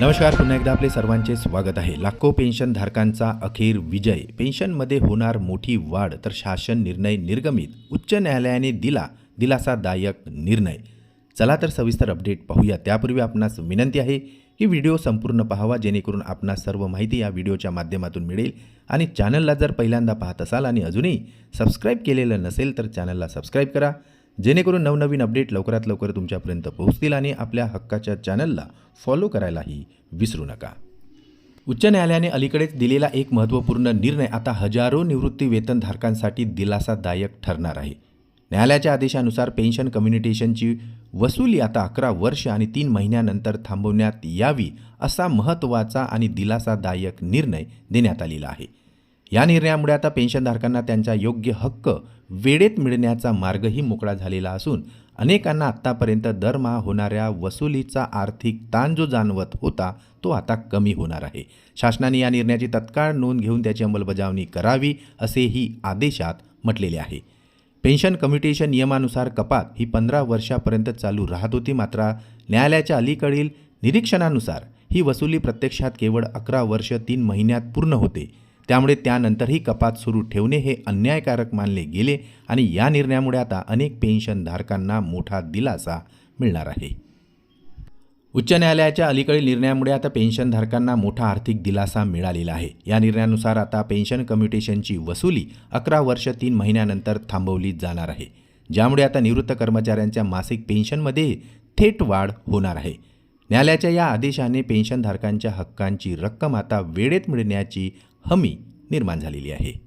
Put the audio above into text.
नमस्कार पुन्हा एकदा आपले सर्वांचे स्वागत आहे. लाखो पेन्शनधारकांचा अखेर विजय. पेन्शनमध्ये होणार मोठी वाढ तर शासन निर्णय निर्गमित. उच्च न्यायालयाने दिला दिलासादायक निर्णय. चला तर सविस्तर अपडेट पाहूया. त्यापूर्वी आपणास विनंती आहे की व्हिडिओ संपूर्ण पाहावा जेणेकरून आपणास सर्व माहिती या व्हिडिओच्या माध्यमातून मिळेल. आणि चॅनलला जर पहिल्यांदा पाहत असाल आणि अजूनही सबस्क्राईब केलेलं नसेल तर चॅनलला सबस्क्राईब करा. जेणेकरून नवनवीन अपडेट लवकरात लवकर तुमच्यापर्यंत पोहोचतील आणि आपल्या हक्काच्या चॅनलला फॉलो करायलाही विसरू नका. उच्च न्यायालयाने अलीकडेच दिलेला एक महत्त्वपूर्ण निर्णय आता हजारो निवृत्ती वेतनधारकांसाठी दिलासादायक ठरणार आहे. न्यायालयाच्या आदेशानुसार पेन्शन कम्युनिटेशनची वसुली आता अकरा वर्ष आणि तीन महिन्यानंतर थांबवण्यात यावी असा महत्त्वाचा आणि दिलासादायक निर्णय देण्यात आलेला आहे. या निर्णयामुळे आता पेन्शनधारकांना त्यांचा योग्य हक्क वेळेत मिळण्याचा मार्गही मोकळा झालेला असून अनेकांना आत्तापर्यंत दरमहा होणाऱ्या वसुलीचा आर्थिक ताण जो जाणवत होता तो आता कमी होणार आहे. शासनाने या निर्णयाची तत्काळ नोंद घेऊन त्याची अंमलबजावणी करावी असेही आदेशात म्हटलेले आहे. पेन्शन कम्युटेशन नियमानुसार कपात ही पंधरा वर्षापर्यंत चालू राहत होती मात्र न्यायालयाच्या अलीकडील निरीक्षणानुसार ही वसुली प्रत्यक्षात केवळ अकरा वर्ष तीन महिन्यात पूर्ण होते. त्यामुळे त्यानंतरही कपात सुरू ठेवणे हे अन्यायकारक मानले गेले आणि या निर्णयामुळे आता अनेक पेन्शनधारकांना मोठा दिलासा मिळणार आहे. उच्च न्यायालयाच्या अलीकडील निर्णयामुळे आता पेन्शनधारकांना मोठा आर्थिक दिलासा मिळालेला आहे. या निर्णयानुसार आता पेन्शन कम्युटेशनची वसुली अकरा वर्ष तीन महिन्यानंतर थांबवली जाणार आहे ज्यामुळे आता निवृत्त कर्मचाऱ्यांच्या मासिक पेन्शनमध्ये थेट वाढ होणार आहे. न्यायालयाच्या या आदेशाने पेन्शनधारकांच्या हक्कांची रक्कम आता वेळेत मिळण्याची हमी निर्माण झालेली आहे.